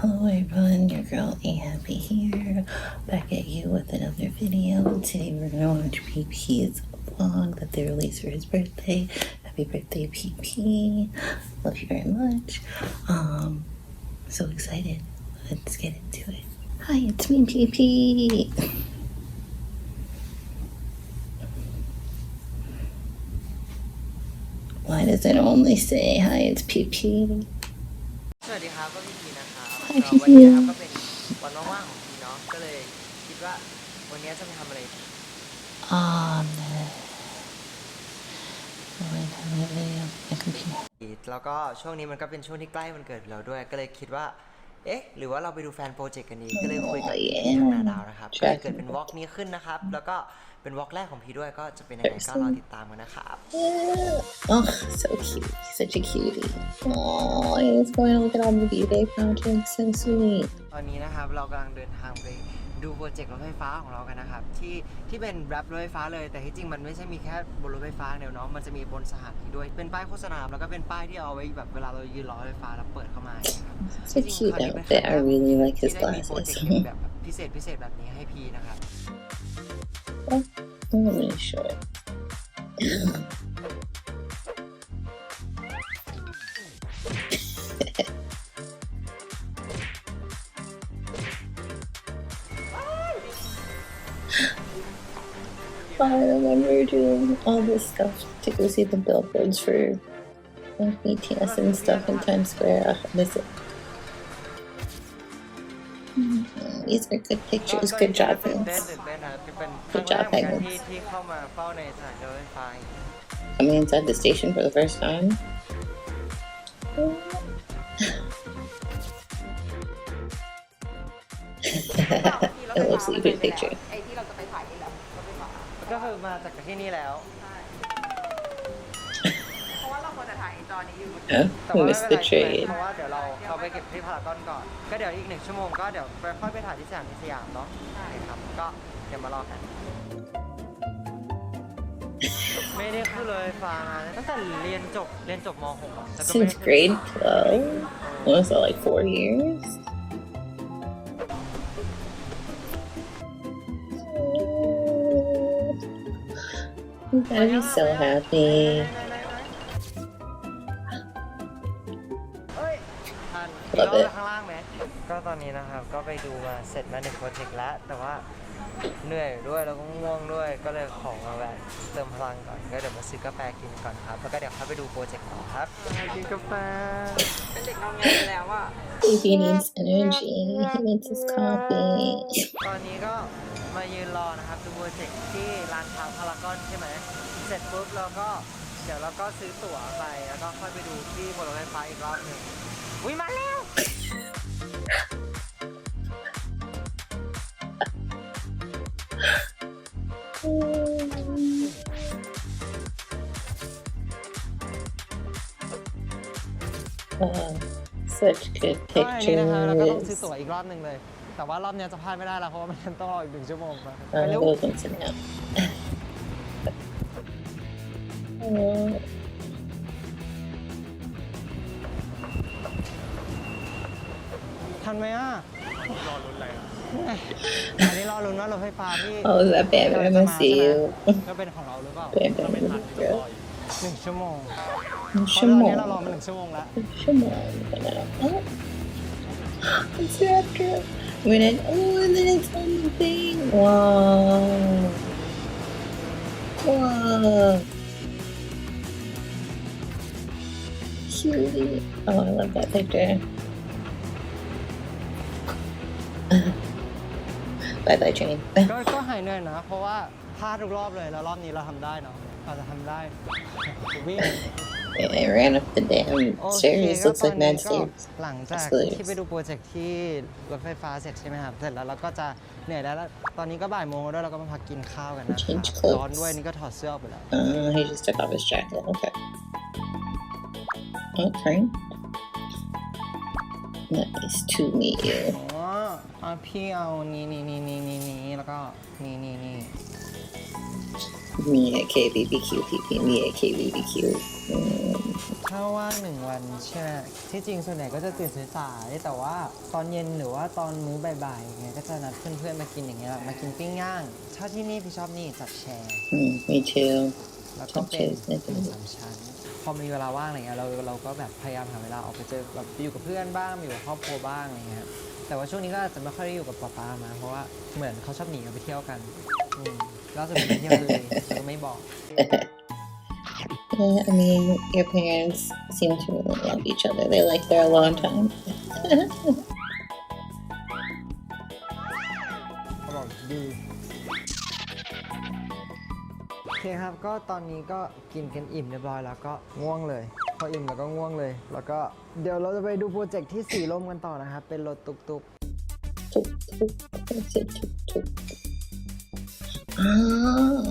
Hello everyone, your girl A Happy here, back at you with another video. Today we're gonna watch PP's vlog that they released for his birthday. Happy birthday, PP! Love you very much. Um, so excited. Let's get into it. Hi, it's me, PP. Why does it only say hi? It's PP. Sorry, have a วันพีนี้ครับก็เป็นวันว่างๆของพีเนาะก็เลยคิดว่า วันนี้จะไปทำอะไรดี Um, wait, wait, wait, my computer. แล้วก็ช่วงนี้มันก็เป็นช่วงที่ใกล้วันเกิดเราด้วย ก็เลยคิดว่า เอ๊ะ หรือว่าเราไปดูแฟนโปรเจกต์กันดี ก็เลยคุยกับ Oh, พี่ yeah. ทางนาดาวนะครับใช่ก็เลยเกิดเป็นวอล์กนี้ขึ้นนะครับ แล้วก็ เป็นวอล์กแรกของพีด้วยก็จะเป็นยังไงก็รอติดตามกันนะครับ Oh, so cute. He's such a cutie. Oh, he's going to look at all the B-Day projects. So sweet. ตอนนี้นะครับเรากำลังเดินทางไปดูโปรเจกต์รถไฟฟ้าของเรากันนะครับ ที่ที่เป็นแรปรถไฟฟ้าเลย แต่ที่จริงมันไม่ใช่มีแค่บนรถไฟฟ้าเดียวเนาะมันจะมีบนสถานีด้วยเป็นป้ายโฆษณาแล้วก็เป็นป้ายที่เอาไว้แบบเวลาเรายืนรอรถไฟฟ้าแล้วเปิดเข้ามาอย่างเงี้ยครับ So cute outfit. I really like ที่ his ได้มีโปรเจก glasses. ต์แบบพิเศษพิเศษแบบนี้ให้พีนะครับ I'm really short. I remember doing all this stuff to go see the billboards for like BTS and stuff in Times Square. I miss it. Mhm. These are good pictures. Good job, ตื่นเต้น fans. ตื่นเต้นนะครับเป็นค Good รั้งแร job, กเหมือนกัน Penguins. ที่ที่เข้ามาเฝ้าในสถานีรถไฟฟ้า Coming inside the station for the first time. a little sleeping picture. ไอ้ที่เราจะไปถ่ายนี่แหละเราไปถ่าย ก็คือมาจากที่นี่แล้ว จะถ่ายจอนี้อยู่ Huh? แต่ We ว่าไม่ missed เป็น the ไรใช่ไหม trade. เพราะว่าเดี๋ยวเราเขาไปเก็บที่พารากอนก่อน ก็เดี๋ยวอีกหนึ่งชั่วโมงก็เดี๋ยวไปค่อยไปถ่ายที่สยามสยามเนาะใช่ครับ ก็เดี๋ยวมารอกัน ไม่ได้ขึ้นเลยฟ้ามาตั้งแต่เรียนจบเรียนจบม .6 อะแต่ก็ไม่ Since ได้ขึ้น grade 12? What was that, like four years? I'm gonna be so happy. เรา it ไปข้างล่างไหมก็ตอนนี้นะครับก็ไปดูมาเสร็จมาหนึ่งโปรเจกต์แล้วแต่ว่าเหนื่อยด้วยแล้วก็ง่วงด้วยก็เลยขอมาแวะเติมพลังก่อนก็เดี๋ยวมาซื้อกาแฟกินก่อนครับแล้วก็เดี๋ยวเข้าไปดูโปรเจกต์ต่อครับกินกาแฟเป็นเด็กงอแงไปแล้วอะ Baby needs energy. He needs his coffee. ตอนนี้ก็มายืนรอนะครับดูโปรเจกต์ที่ร้านค้าพารากอนใช่ไหมเสร็จปุ๊บเราก็เดี๋ยวเราก็ซื้อตั๋วไปแล้วก็ค่อยไปดูที่บนรถไฟฟ้าอีกรอบหนึ่ง อุ้ยมาแล้ว Oh, such good ก็อันนี้นะคะเราก็ต้องซื้อ pictures. ตั๋วอีกรอบหนึ่งเลย แต่ว่ารอบเนี้ยจะพลาดไม่ได้แล้วเพราะว่ามันต้องรออีกหนึ่งชั่วโมงไปไป Uh, เร็ว those ones are ทันไหมอ่ะ รอลุ้นอะไรอ่ะ อันนี้รอลุ้นว่ารถไฟฟ้าที่ oh, is that Bam Bam? I see you. ก็เป็นของเราหรือเปล่า Bam Bam is good. หนึ่งชั่วโมงเพราะตอนนี้เรารอ Shimon. มาหนึ่งชั่วโมงแล้ว Shimon. Oh. It's Raptor. When it, oh, and then it's on the thing. Wow. Wow. Cutie. Oh, I love that picture. Bye bye, train. ก็ก็หายเหนื่อยนะ เพราะว่าพลาดทุกรอบเลยแล้วรอบนี้เราทำได้เนาะเราจะทำได้วิ่ง I ran up the damn โอเค stairs. ก็ Looks ตอน like นี้ mad ก็ stairs. หลังจาก Escalators. ที่ไปดูโปรเจกต์ที่รถไฟฟ้าเสร็จใช่ไหมครับ เสร็จแล้วเราก็จะเหนื่อยแล้วแล้วตอนนี้ก็บ่ายโมงแล้วด้วยเราก็มาพักกินข้าวกันนะค Change รับ clothes. ร้อนด้วยนี่ก็ถอดเสื้อออกไปแล้ว Uh, he just took off his jacket. Okay. Oh, train. Nice to meet you. อ๋ออะพี่เอานี่นี่นี่นี่นี่นี่แล้วก็นี่นี่นี่ Me at KBBQ, PP, me at KBBQ. Mm. ถ้าว่างหนึ่งวันใช่ไหมที่จริงส่วนใหญ่ก็จะตื่นสายๆแต่ว่าตอนเย็นหรือว่าตอนมื้อบ่ายๆอย่างเงี้ยก็จะนัดเพื่อนๆมากินอย่างเงี้ยมากินปิ้งย่าง ถ้าที่นี่พี่ชอบนี่จับแชร์ Mm, me too. แล้วก็เป็นจับแชร์เนี่ยหมูสามชั้น พอมีเวลาว่างอะไรเงี้ยเราเราก็แบบพยายามหาเวลาออกไปเจอแบบไปอยู่กับเพื่อนบ้างอยู่กับครอบครัวบ้างอะไรเงี้ยครับ แต่ว่าช่วงนี้ก็อาจจะไม่ค่อยได้อยู่กับป๊าป๊ามา เพราะว่าเหมือนเขาชอบหนีกันไปเที่ยวกันอืมล่าสุดไปเที่ยวเลยแต่ก็ไม่บอก Yeah, I mean, your parents seem to really love each other. They like their alone time. เขาบอกดีโอเคครับก็ตอนนี้ก็กินกันอิ่มเรียบร้อยแล้วก็ง่วงเลย พออิ่มแล้วก็ง่วงเลย แล้วก็เดี๋ยวเราจะไปดูโปรเจกต์ที่สีลมกันต่อนะครับ เป็นรถตุกๆ Tuk, tuk. I said tuk, tuk. Ah,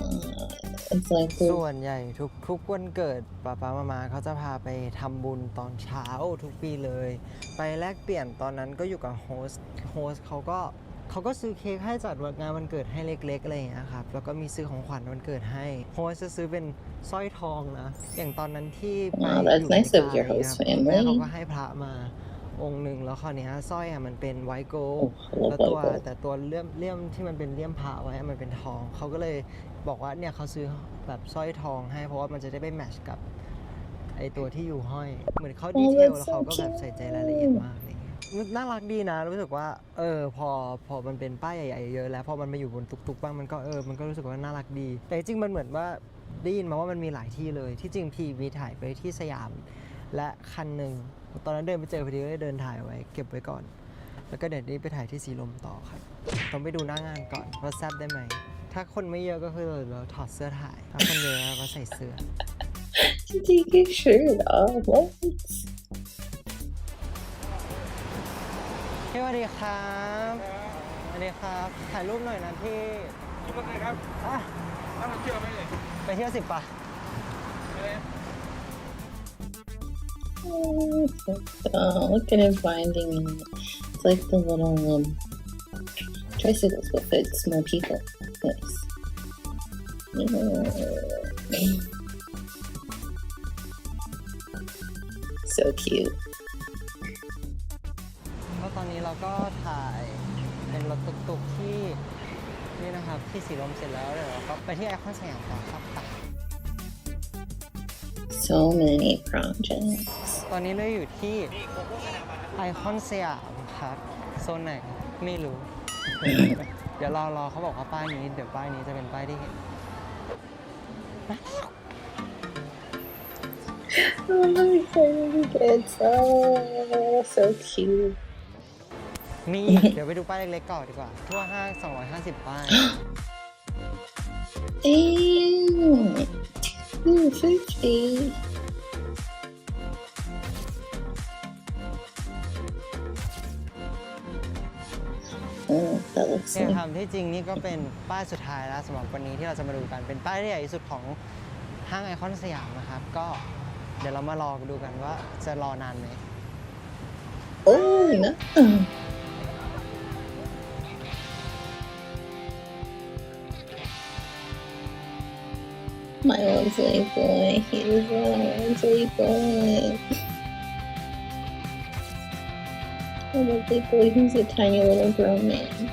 it's like the ส่วนใหญ่ทุกทุกวันเกิดป้าป้ามามาเขาจะพาไปทำบุญตอนเช้าทุกปีเลย ไปแลกเปลี่ยนตอนนั้นก็อยู่กับโฮสโฮสเขาก็ เขาก็ซื้อเค้กให้จัดวันงานวันเกิดให้เล็กๆอะไรอย่างเงี้ยครับแล้วก็มีซื้อของขวัญวันเกิดให้โฮสต์จะซื้อเป็นสร้อยทองนะอย่างตอนนั้นที่ไป Wow, that's อยู่ nice of อเมริ your กา host เนี่ยครับแม่ family. เขาก็ให้พระมาองค์หนึ่งแล้วคราวเนี้ยสร้อยอะมันเป็นไวโกล Oh, I แล้ว love ตัว white gold. แต่ตัวเลี่ยมเลี่ยมที่มันเป็นเลี่ยมพระไว้อะมันเป็นทองเขาก็เลยบอกว่าเนี่ยเขาซื้อแบบสร้อยทองให้เพราะว่ามันจะได้ไปแมทช์กับไอตัวที่อยู่ห้อย เหมือนเขาดีเทล that's แล้วเขาก็ so แบบใส่ใจรายละเอียดมากอะไรเงี้ย น่ารักดีนะ รู้สึกว่า เออ พอพอมันเป็นป้ายใหญ่ๆเยอะแล้วพอมันมาอยู่บนตุกๆบ้างมันก็เออมันก็รู้สึกว่าน่ารักดี แต่จริงมันเหมือนว่าได้ยินมาว่ามันมีหลายที่เลย ที่จริงพีมีถ่ายไปที่สยาม และคันหนึ่งตอนนั้นเดินไปเจอพอดีก็เลยเดินถ่ายไว้ เก็บไว้ก่อน แล้วก็เดี๋ยวนี้ไปถ่ายที่สีลมต่อครับต้องไปดูหน้างานก่อนว่าแซบได้ไหมถ้าคนไม่เยอะก็คือเราถอดเสื้อถ่ายถ้าคนเยอะก็ใส่เสื้อ Take your shirt off. What? พี่สวัสดีครับสวัสดีครับถ่ายรูปหน่อยนะพี่คิดว่าไงครับอ่ะถ้าเราเชื่อไหมเลยไปเที่ยวสิปะอะไร Oh, look at him finding it. It's like the little um, tricycles, but for small people. Nice. Yeah. so cute. ก็ตอนนี้เราก็ถ่ายเป็นรถตุกๆที่นี่นะครับที่สีลมเสร็จแล้วเดี๋ยวเราก็ไปที่ไอคอนสยามต่อครับไป So many projects. ตอนนี้เราอยู่ที่ไอคอนสยามครับโซนไหนไม่รู้ เดี๋ยวรอรอเขาบอกว่าป้ายนี้ เดี๋ยวป้ายนี้จะเป็นป้ายที่เห็น Oh my god, it's so, so cute. มีอีกเดี๋ยวไปดูป้ายเล็กๆก่อนดีกว่า ทั่วห้าง250 ป้าย Damn. 250. Oh, that looks เนี่ย like ครับที่จริงนี่ก็เป็นป้ายสุดท้ายแล้วสำหรับวันนี้ที่เราจะมาดูกันเป็นป้ายที่ใหญ่ที่สุดของห้างไอคอนสยามนะครับ ก็เดี๋ยวเรามารอดูกันว่าจะรอนานไหม Oh, no. My lovely boy. He is my lovely boy. My lovely boy who's a tiny little grown man.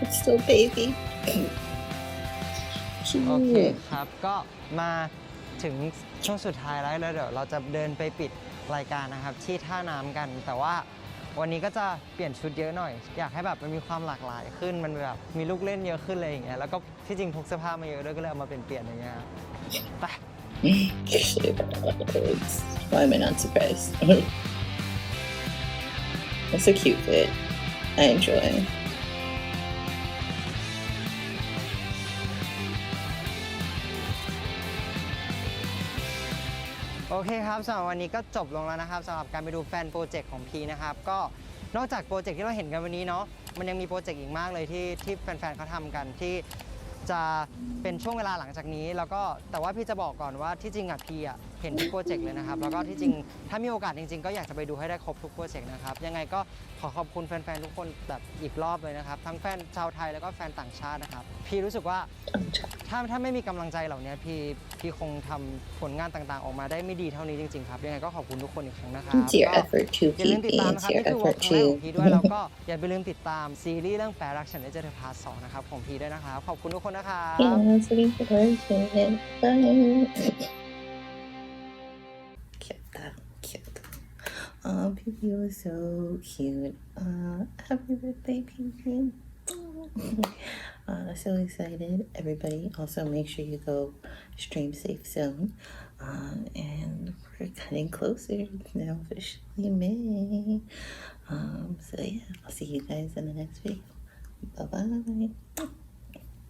It's still baby. โอเค Cute. ครับ ก็มาถึงช่วงสุดท้ายแล้วแล้วเดี๋ยวเราจะเดินไปปิดรายการนะครับ ที่ท่าน้ำกันแต่ว่า วันนี้ก็จะเปลี่ยนชุดเยอะหน่อย อยากให้แบบมันมีความหลากหลายขึ้นมันแบบมีลูกเล่นเยอะขึ้นอะไรอย่างเงี้ยแล้วก็ที่จริงพกเสื้อผ้ามาเยอะด้วยก็เลยเอามาเปลี่ยนๆอย่างเงี้ยไป Why am I not surprised? That's a cute fit. I enjoy. โอเคครับสำหรับวันนี้ก็จบลงแล้วนะครับสำหรับการไปดูแฟนโปรเจกต์ของพีนะครับก็นอกจากโปรเจกต์ที่เราเห็นกันวันนี้เนาะมันยังมีโปรเจกต์อีกมากเลยที่ที่แฟนๆเขาทำกันที่ จะเป็นช่วงเวลาหลังจากนี้ แล้วก็แต่ว่าพี่จะบอกก่อนว่าที่จริงอะพี่อะเห็นทุกโปรเจกต์เลยนะครับ แล้วก็ที่จริงถ้ามีโอกาสจริง ๆ ก็อยากจะไปดูให้ได้ครบทุกโปรเจกต์นะครับ ยังไงก็ขอขอบคุณแฟนๆทุกคนแบบอีกรอบเลยนะครับ ทั้งแฟนชาวไทยแล้วก็แฟนต่างชาตินะครับ พี่รู้สึกว่าถ้าถ้าไม่มีกำลังใจเหล่านี้พี่พี่คงทำผลงานต่างๆ ออกมาได้ไม่ดีเท่านี้จริงๆครับยังไงก็ขอบคุณทุกคนอีกครั้งนะครับ It's your ก็ effort to อย่าลืม PP. ติดตามนะ It's ครับ your นี่คือวอ effort ล์กครั้งแรกของ to. พี่ด้วยแล้วก็อย่าไปลืมติดตามซีรีส์เรื่องแฟร์รักฉันได้เจอเธอพาร์ทสองนะครับของพี่ด้วยนะครับขอบคุณทุกคนนะครับ Yeah, that's what he's working. Bye. Cute, that cute. Oh, PP was so cute. Uh, happy birthday, PP. Uh, so excited. Everybody, also make sure you go stream safe zone. Um, and we're getting closer. It's now officially May. Um, so yeah, I'll see you guys in the next video. Bye bye.